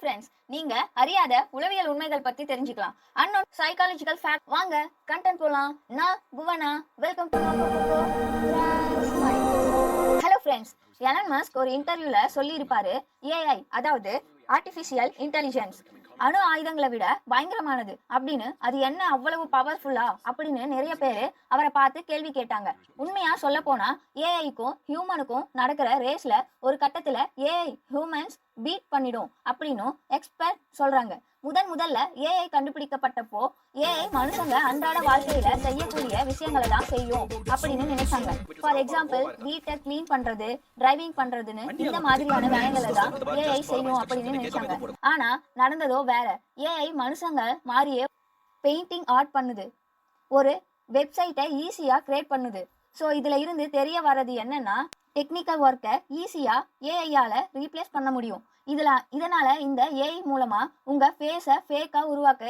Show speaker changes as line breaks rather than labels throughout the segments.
Friends நீங்க அறியாத உளவியல் உண்மைகள் பத்தி தெரிஞ்சுக்கலாம். அன்னோன் சைக்காலஜிக்கல் ஃபேக்ட் வாங்க கண்டென்ட் போலாம். நான் Bhuvana welcome hello friends Elon Musk ஒரு இன்டர்வியூல சொல்லியிருப்பாரு ஏஐ அதாவது ஆர்டிஃபிஷியல் இன்டெலிஜென்ஸ் அணு ஆயுதங்களை விட பயங்கரமானது. அப்படின்னு அது என்ன அவ்வளவு பவர்ஃபுல்லா அப்படின்னு நிறைய பேர் அவரை பார்த்து கேள்வி கேட்டாங்க. உண்மையா சொல்ல போனா ஏஐக்கும் ஹியூமனுக்கும் நடக்கிற ரேஸ்ல ஒரு கட்டத்துல ஏஐ ஹியூமன்ஸ் பீட் பண்ணிடும் அப்படின்னும் எக்ஸ்பர்ட் சொல்றாங்க. முதன் முதல்ல ஏஐ கண்டுபிடிக்கப்பட்டப்போ ஏஐ மனுஷங்க அன்றாட வாழ்க்கையில செய்யக்கூடிய விஷயங்களை தான் செய்யும் அப்படின்னு நினைச்சாங்க. ஃபார் எக்ஸாம்பிள் வீட்டை க்ளீன் பண்றது டிரைவிங் பண்றதுன்னு இந்த மாதிரியான வேலைகளை தான் ஏஐ செய்யும் அப்படின்னு நினைச்சாங்க. ஆனா நடந்ததோ வேற. ஏஐ மனுஷங்க மாறியே பெயிண்டிங் ஆர்ட் பண்ணுது. ஒரு வெப்சைட்டை ஈஸியாக கிரியேட் பண்ணுது. ஸோ இதில் இருந்து தெரிய வர்றது என்னன்னா டெக்னிக்கல் ஒர்க்கை ஈஸியாக ஏஐயால் ரீப்ளேஸ் பண்ண முடியும். இதில் இதனால் இந்த ஏஐ மூலமாக உங்கள் ஃபேஸை ஃபேக்காக உருவாக்க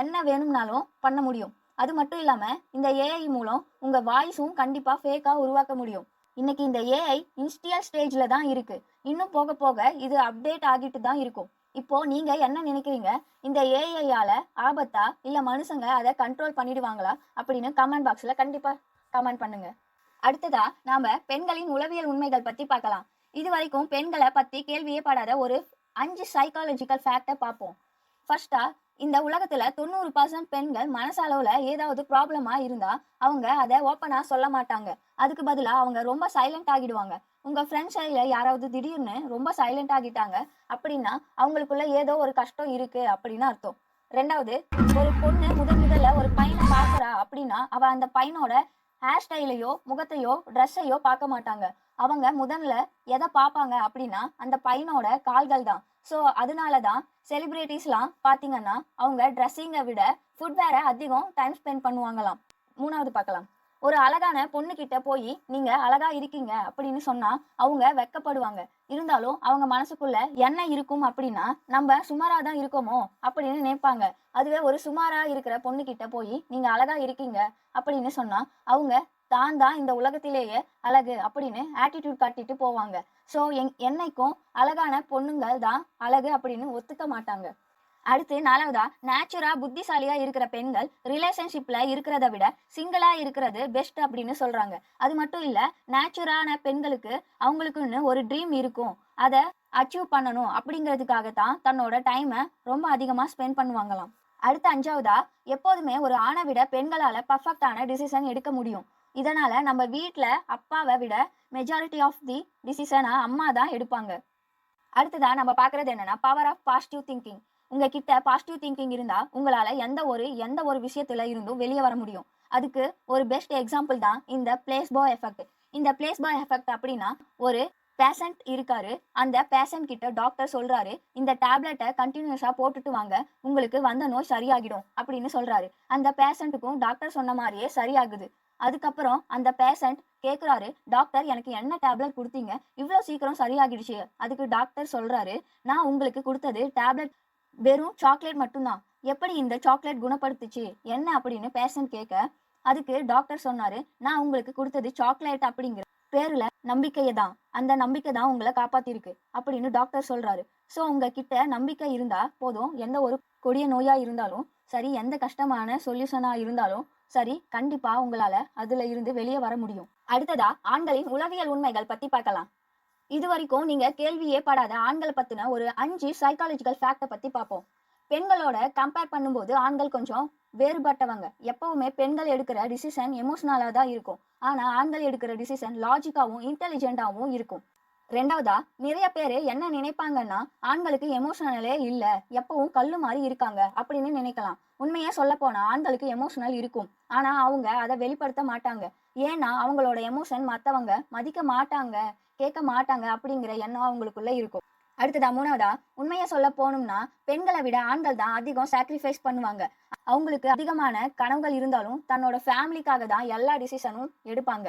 என்ன வேணும்னாலும் பண்ண முடியும். அது மட்டும் இல்லாமல் இந்த ஏஐ மூலம் உங்கள் வாய்ஸும் கண்டிப்பாக ஃபேக்காக உருவாக்க முடியும். இன்னைக்கு இந்த ஏஐ இன்ஸ்டியல் ஸ்டேஜில் தான் இருக்குது இன்னும் போக போக இது அப்டேட் ஆகிட்டு தான் இருக்கும். இப்போ நீங்கள் என்ன நினைக்கிறீங்க? இந்த ஏஐயால் ஆபத்தா? இல்லை மனுஷங்க அதை கண்ட்ரோல் பண்ணிடுவாங்களா? அப்படின்னு கமெண்ட் பாக்ஸில் கண்டிப்பாக கமெண்ட் பண்ணுங்கள் அடுத்ததா நாம பெண்களின் உளவியல் உண்மைகள் பத்தி பார்க்கலாம். இது வரைக்கும் பெண்களை பத்தி கேள்வியே படாத ஒரு அஞ்சு சைக்காலஜிக்கல் ஃபேக்டை பார்ப்போம். ஃபர்ஸ்டா இந்த உலகத்துல தொண்ணூறு பர்சன்ட் பெண்கள் மனசளவுல ஏதாவது ப்ராப்ளமா இருந்தா அவங்க அதை ஓப்பனா சொல்ல மாட்டாங்க. அதுக்கு பதிலா அவங்க ரொம்ப சைலண்ட் ஆகிடுவாங்க. உங்க ஃப்ரெண்ட்ஸ் சைடில் யாராவது திடீர்னு ரொம்ப சைலண்ட் ஆகிட்டாங்க அப்படின்னா அவங்களுக்குள்ள ஏதோ ஒரு கஷ்டம் இருக்கு அப்படின்னு அர்த்தம். ரெண்டாவது ஒரு பொண்ணு முதன் முதல்ல ஒரு பையனை பார்க்குறா அப்படின்னா அவ அந்த பையனோட ஹேர் ஸ்டைலையோ முகத்தையோ ட்ரெஸ்ஸையோ பார்க்க மாட்டாங்க. அவங்க முதல்ல எதை பார்ப்பாங்க அப்படின்னா அந்த பையனோட கால்கள் தான். ஸோ அதனால தான் செலிப்ரிட்டிஸ்லாம் பார்த்தீங்கன்னா அவங்க ட்ரெஸ்ஸிங்கை விட ஃபுட்வேரை அதிகம் டைம் ஸ்பெண்ட் பண்ணுவாங்களாம். மூணாவது பார்க்கலாம். ஒரு அழகான பொண்ணு கிட்ட போய் நீங்க அழகா இருக்கீங்க அப்படின்னு சொன்னா அவங்க வெக்கப்படுவாங்க. இருந்தாலும் அவங்க மனசுக்குள்ள என்ன இருக்கும் அப்படின்னா நம்ம சுமாரா தான் இருக்கோமோ அப்படின்னு நினைப்பாங்க. அதுவே ஒரு சுமாரா இருக்கிற பொண்ணு கிட்ட போய் நீங்க அழகா இருக்கீங்க அப்படின்னு சொன்னா அவங்க தான் தான் இந்த உலகத்திலேயே அழகு அப்படின்னு ஆட்டிடியூட் காட்டிட்டு போவாங்க. ஸோ எங் என்னைக்கும் அழகான பொண்ணுங்கள் தான் அழகு அப்படின்னு ஒத்துக்க மாட்டாங்க. அடுத்து நாலாவதா நேச்சுரா புத்திசாலியா இருக்கிற பெண்கள் ரிலேஷன்ஷிப்ல இருக்கிறத விட சிங்கிளா இருக்கிறது பெஸ்ட் அப்படின்னு சொல்றாங்க. அது மட்டும் இல்ல நேச்சுரான பெண்களுக்கு அவங்களுக்குன்னு ஒரு ட்ரீம் இருக்கும். அதை அச்சீவ் பண்ணணும் அப்படிங்கிறதுக்காக தான் தன்னோட டைமை ரொம்ப அதிகமா ஸ்பெண்ட் பண்ணுவாங்களாம். அடுத்து அஞ்சாவதா எப்போதுமே ஒரு ஆணை விட பெண்களால பர்ஃபெக்டான டிசிஷன் எடுக்க முடியும். இதனால நம்ம வீட்டில் அப்பாவை விட மெஜாரிட்டி ஆஃப் தி டிசிஷனை அம்மா தான் எடுப்பாங்க. அடுத்ததான் நம்ம பார்க்கறது என்னன்னா பவர் ஆஃப் பாசிட்டிவ் திங்கிங் உங்ககிட்ட பாசிட்டிவ் திங்கிங் இருந்தா உங்களால எந்த ஒரு எந்த ஒரு விஷயத்துல இருந்தும் வெளியே வர முடியும். அதுக்கு ஒரு பெஸ்ட் எக்ஸாம்பிள் தான் இந்த பிளேஸ் பாய் எஃபெக்ட் இந்த பிளேஸ் பாய் எஃபெக்ட் அப்படின்னா ஒரு பேஷண்ட் இருக்காரு. அந்த பேஷண்ட் கிட்ட டாக்டர் சொல்றாரு இந்த டேப்லெட்டை கண்டினியூஸா போட்டுட்டு வாங்க. உங்களுக்கு வந்த நோய் சரியாகிடும். அப்படின்னு சொல்றாரு. அந்த பேஷண்ட்டுக்கும் டாக்டர் சொன்ன மாதிரியே சரியாகுது. அதுக்கப்புறம் அந்த பேஷண்ட் கேட்குறாரு டாக்டர் எனக்கு என்ன டேப்லெட் கொடுத்தீங்க? இவ்வளோ சீக்கிரம் சரியாகிடுச்சு. அதுக்கு டாக்டர் சொல்றாரு நான் உங்களுக்கு கொடுத்தது டேப்லெட் வெறும் சாக்லேட் மட்டும்தான். எப்படி இந்த சாக்லேட் குணப்படுத்துச்சு? என்ன அப்படின்னு பேஷண்ட் கேட்க அதுக்கு டாக்டர் சொன்னாரு நான் உங்களுக்கு கொடுத்தது சாக்லேட் அப்படிங்கிற பேர்ல நம்பிக்கையை தான். அந்த நம்பிக்கை தான் உங்களை காப்பாத்திருக்கு அப்படின்னு டாக்டர் சொல்றாரு. ஸோ உங்ககிட்ட நம்பிக்கை இருந்தா போதும். எந்த ஒரு கொடிய நோயா இருந்தாலும் சரி எந்த கஷ்டமான சொல்யூஷனா இருந்தாலும் சரி கண்டிப்பா உங்களால அதுல இருந்து வெளியே வர முடியும். அடுத்ததா ஆண்களின் உளவியல் உண்மைகள் பத்தி பார்க்கலாம். இது வரைக்கும் நீங்க கேள்வியே படாத ஆண்களை பத்தின ஒரு அஞ்சு சைக்காலஜிக்கல் ஃபேக்டை பத்தி பார்ப்போம். பெண்களோட கம்பேர் பண்ணும்போது ஆண்கள் கொஞ்சம் வேறுபட்டவங்க. எப்பவுமே பெண்கள் எடுக்கிற டிசிஷன் எமோஷனலாக தான் இருக்கும். ஆனால் ஆண்கள் எடுக்கிற டிசிஷன் லாஜிக்காகவும் இன்டெலிஜென்ட்டாகவும் இருக்கும். ரெண்டாவதா நிறைய பேர் என்ன நினைப்பாங்கன்னா ஆண்களுக்கு எமோஷனலே இல்லை எப்பவும் கல்லு மாதிரி இருக்காங்க அப்படின்னு நினைக்கலாம். உண்மையாக சொல்ல போனால் ஆண்களுக்கு எமோஷனல் இருக்கும். ஆனால் அவங்க அதை வெளிப்படுத்த மாட்டாங்க. ஏன்னா அவங்களோட எமோஷன் மற்றவங்க மதிக்க மாட்டாங்க. கேட்க மாட்டாங்க அப்படிங்கிற எண்ணம் அவங்களுக்குள்ள இருக்கும். அடுத்ததா மூணாவதா உண்மையை சொல்ல போகணும்னா பெண்களை விட ஆண்கள் தான் அதிகம் சாக்ரிஃபைஸ் பண்ணுவாங்க. அவங்களுக்கு அதிகமான கனவுகள் இருந்தாலும் தன்னோட ஃபேமிலிக்காக தான் எல்லா டிசிஷனும் எடுப்பாங்க.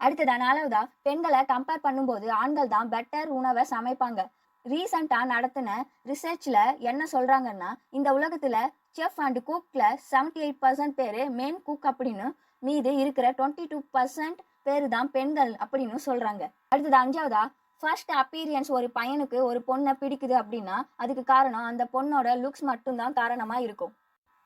அடுத்ததா நாலாவதா பெண்களை கம்பேர் பண்ணும்போது ஆண்கள் தான் பெட்டர் உணவை சமைப்பாங்க. ரீசண்டாக நடத்தின ரிசர்ச்சில் என்ன சொல்கிறாங்கன்னா இந்த உலகத்தில் செஃப் அண்ட் குக்கில் செவன்டி எயிட் பர்சன்ட் பேர் மெயின் குக் அப்படின்னு மீது இருக்கிற டுவெண்ட்டி டூ பர்சன்ட் பேர் தான் பெண்கள் அப்படின்னு சொல்றாங்க. அடுத்தது அஞ்சாவதா? ஃபர்ஸ்ட் அப்பீரியன்ஸ் ஒரு பையனுக்கு ஒரு பொண்ணை பிடிக்குது அப்படின்னா அதுக்கு காரணம் அந்த பொண்ணோட லுக்ஸ் மட்டும்தான் காரணமா இருக்கும்.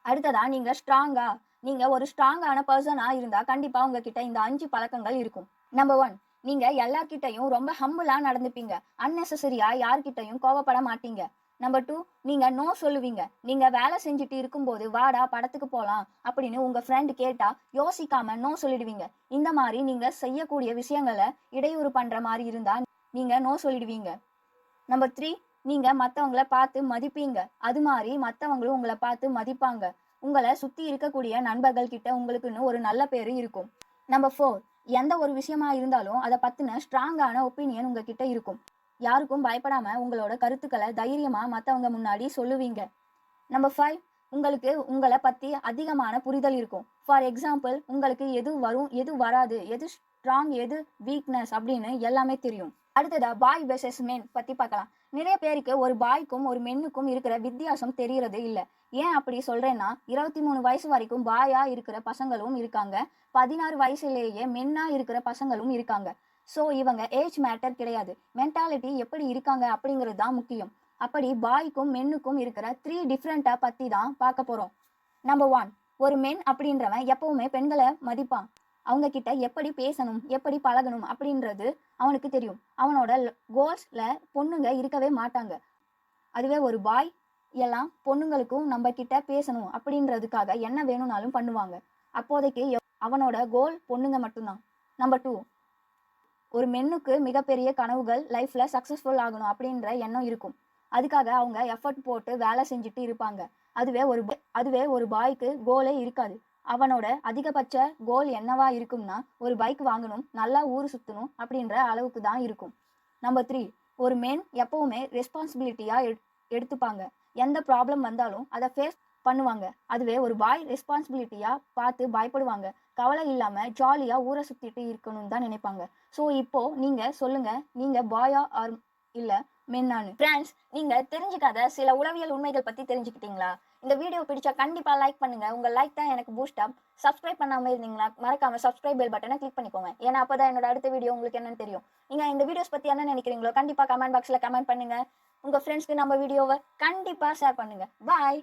அடுத்ததா நீங்க ஸ்ட்ராங்கா நீங்க ஒரு ஸ்ட்ராங்கான பர்சனா இருந்தா கண்டிப்பா உங்ககிட்ட இந்த அஞ்சு பழக்கங்கள் இருக்கும். நம்பர் ஒன் நீங்க எல்லார்கிட்டையும் ரொம்ப ஹம்பிளா நடந்துப்பீங்க. அன்னெசரியா யார்கிட்டயும் கோவப்பட மாட்டீங்க. நம்பர் டூ நீங்கள் நோ சொல்லுவீங்க. நீங்கள் வேலை செஞ்சுட்டு இருக்கும்போது வாடா படத்துக்கு போகலாம் அப்படின்னு உங்கள் ஃப்ரெண்டு கேட்டால் யோசிக்காமல் நோ சொல்லிடுவீங்க. இந்த மாதிரி நீங்கள் செய்யக்கூடிய விஷயங்களை இடையூறு பண்ணுற மாதிரி இருந்தால் நீங்கள் நோ சொல்லிடுவீங்க. நம்பர் த்ரீ நீங்கள் மற்றவங்கள பார்த்து மதிப்பீங்க. அது மாதிரி மற்றவங்களும் உங்களை பார்த்து மதிப்பாங்க. உங்களை சுற்றி இருக்கக்கூடிய நண்பர்கள் கிட்ட உங்களுக்குன்னு ஒரு நல்ல பேர் இருக்கும். நம்பர் ஃபோர் எந்த ஒரு விஷயமா இருந்தாலும் அதை பற்றின ஸ்ட்ராங்கான ஒப்பீனியன் உங்ககிட்ட இருக்கும். யாருக்கும் பயப்படாம உங்களோட கருத்துக்களை தைரியமா மத்தவங்க முன்னாடி சொல்லுவீங்க. நம்பர் ஃபைவ் உங்களுக்கு உங்களை பத்தி அதிகமான புரிதல் இருக்கும். ஃபார் எக்ஸாம்பிள் உங்களுக்கு எது வரும் எது வராது எது ஸ்ட்ராங் எது வீக்னஸ் அப்படின்னு எல்லாமே தெரியும். அடுத்ததா பாய் வெர்சஸ் மென் பத்தி பார்க்கலாம். நிறைய பேருக்கு ஒரு பாய்க்கும் ஒரு மென்னுக்கும் இருக்கிற வித்தியாசம் தெரியறது இல்ல. ஏன் அப்படி சொல்றேன்னா இருபத்தி மூணு வயசு வரைக்கும் பாயா இருக்கிற பசங்களும் இருக்காங்க. பதினாறு வயசுலேயே மென்னா இருக்கிற பசங்களும் இருக்காங்க. ஸோ இவங்க ஏஜ் மேட்டர் கிடையாது. மென்டாலிட்டி எப்படி இருக்காங்க அப்படிங்கிறது தான் முக்கியம். அப்படி பாய்க்கும் மென்னுக்கும் இருக்கிற த்ரீ டிஃப்ரெண்ட்டை பற்றி தான் பார்க்க போகிறோம் நம்பர் ஒன் ஒரு மென் அப்படின்றவன் எப்பவுமே பெண்களை மதிப்பான். அவங்க கிட்ட எப்படி பேசணும் எப்படி பழகணும் அப்படின்றது அவனுக்கு தெரியும். அவனோட கோல்ஸில் பொண்ணுங்க இருக்கவே மாட்டாங்க. அதுவே ஒரு பாய் எல்லாம் பொண்ணுங்களுக்கும் நம்ம கிட்ட பேசணும் அப்படின்றதுக்காக என்ன வேணும்னாலும் பண்ணுவாங்க. அப்போதைக்கு அவனோட கோல் பொண்ணுங்க மட்டும்தான். நம்பர் டூ ஒரு மென்னுக்கு மிகப்பெரிய கனவுகள் லைஃப்ல சக்சஸ்ஃபுல் ஆகணும் அப்படின்ற எண்ணம் இருக்கும். அதுக்காக அவங்க எஃபர்ட் போட்டு வேலை செஞ்சுட்டு இருப்பாங்க. அதுவே ஒரு அதுவே ஒரு பாய்க்கு கோலே இருக்காது. அவனோட அதிகபட்ச கோல் என்னவா இருக்கும்னா ஒரு பைக் வாங்கணும் நல்லா ஊர் சுத்தணும் அப்படின்ற அளவுக்கு தான் இருக்கும். நம்பர் த்ரீ ஒரு மென் எப்பவுமே ரெஸ்பான்சிபிலிட்டியா எடுத்துப்பாங்க. எந்த ப்ராப்ளம் வந்தாலும் அதை ஃபேஸ் பண்ணுவாங்க. அதுவே ஒரு பாய் ரெஸ்பான்சிபிலிட்டியா பார்த்து பயப்படுவாங்க. கவலை இல்லாம ஜாலியா ஊரை சுத்திட்டு இருக்கணும்னு தான் நினைப்பாங்க. ஸோ இப்போ நீங்க சொல்லுங்க நீங்க பாயா ஆர் இல்ல மென்னானு ஃப்ரெண்ட்ஸ் நீங்க தெரிஞ்சுக்காத சில உளவியல் உண்மைகள் பத்தி தெரிஞ்சுக்கிட்டீங்களா? இந்த வீடியோ பிடிச்சா கண்டிப்பா லைக் பண்ணுங்க. உங்க லைக் தான் எனக்கு பூஸ்ட் அப் சப்ஸ்கிரைப் பண்ணாம இருந்தீங்கன்னா மறக்காம சப்ஸ்கிரைப் பெல் பட்டனை கிளிக் பண்ணிக்கோங்க. ஏன்னா அப்பதான் என்னோட அடுத்த வீடியோ உங்களுக்கு என்னன்னு தெரியும். நீங்க இந்த வீடியோஸ் பத்தி என்ன நினைக்கிறீங்களோ கண்டிப்பா கமெண்ட் பாக்ஸ்ல கமெண்ட் பண்ணுங்க. உங்க ஃப்ரெண்ட்ஸ்க்கு நம்ம வீடியோவை கண்டிப்பா ஷேர் பண்ணுங்க. பாய்